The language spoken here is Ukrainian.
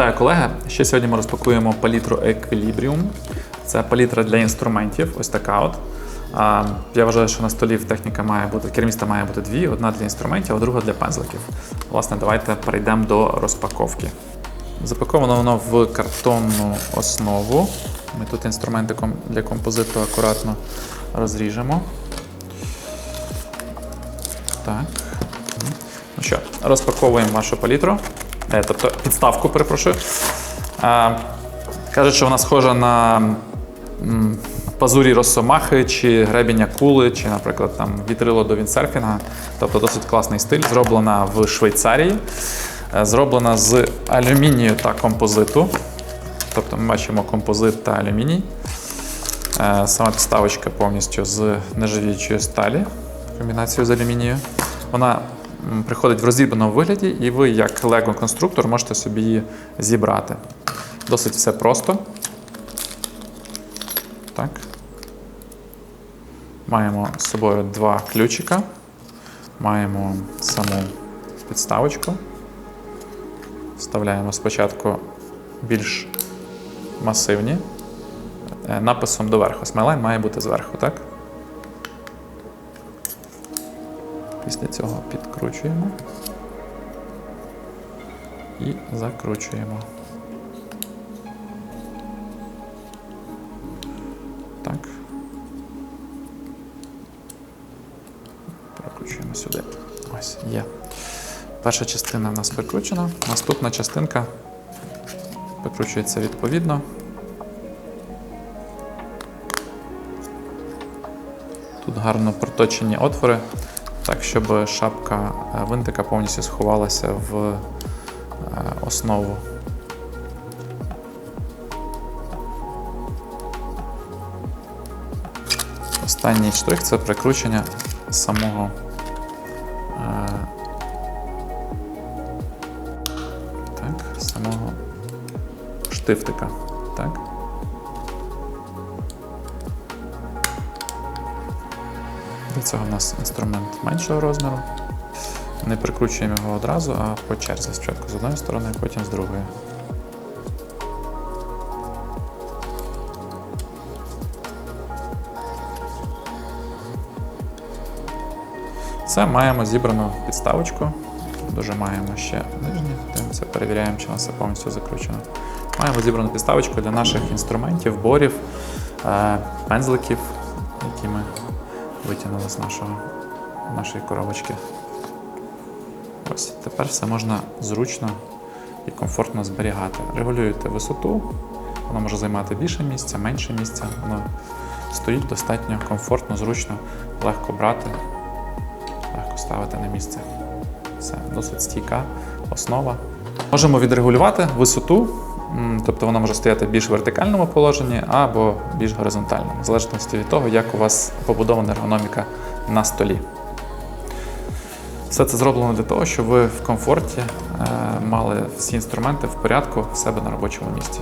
Вітаю колеги! Ще сьогодні ми розпакуємо палітру Equilibrium. Це палітра для інструментів, ось така от. Я вважаю, що на столі техніка має бути, керміста має бути дві: одна для інструментів, а друга для пензликів. Власне, давайте перейдемо до розпаковки. Запаковано воно в картонну основу. Ми тут інструменти для композиту акуратно розріжемо. Так. Ну що, розпаковуємо вашу палітру. Е, тобто підставку, перепрошую. Е, кажуть, що вона схожа на пазурі росомахи, чи гребіння кули, чи, наприклад, там вітрило до віндсерфінга. Тобто досить класний стиль. Зроблена в Швейцарії. Е, Зроблена з алюмінію та композиту. Тобто ми бачимо композит та алюміній. Сама підставочка повністю з нержавіючої сталі, комбінацією з алюмінію. Вона приходить в розібраному вигляді, і ви, як лего-конструктор, можете собі її зібрати. Досить все просто. Так. Маємо з собою два ключика. Маємо саму підставочку. Вставляємо спочатку більш масивні. Е, Написом доверху. Смайлайн має бути зверху, так? Після цього підкручуємо і закручуємо. Так. Прокручуємо сюди. Ось, є. Перша частина в нас прикручена. Наступна частинка прикручується відповідно. Тут гарно проточені отвори, так щоб шапка е, винтика повністю сховалася в е, основу. Останній штрих це прикручення самого е, так, самого штифтика. Так. Для цього у нас інструмент меншого розміру. Не прикручуємо його одразу, а по черзі. Спочатку з одної сторони, потім з другої. Це маємо зібрану підставочку. Дуже маємо ще нижні, дивимося, перевіряємо, чи у нас все повністю закручено. Маємо зібрану підставочку для наших інструментів, борів, е, пензликів, які ми витягнули з нашого, нашої коробочки. Ось тепер все можна зручно і комфортно зберігати. Регулюєте висоту, воно може займати більше місця, менше місця. Воно стоїть достатньо комфортно, зручно, легко брати, легко ставити на місце. Все, досить стійка основа. Можемо відрегулювати висоту, тобто вона може стояти в більш вертикальному положенні або більш горизонтальному, в залежності від того, як у вас побудована ергономіка на столі. Все це зроблено для того, щоб ви в комфорті е, мали всі інструменти в порядку в себе на робочому місці.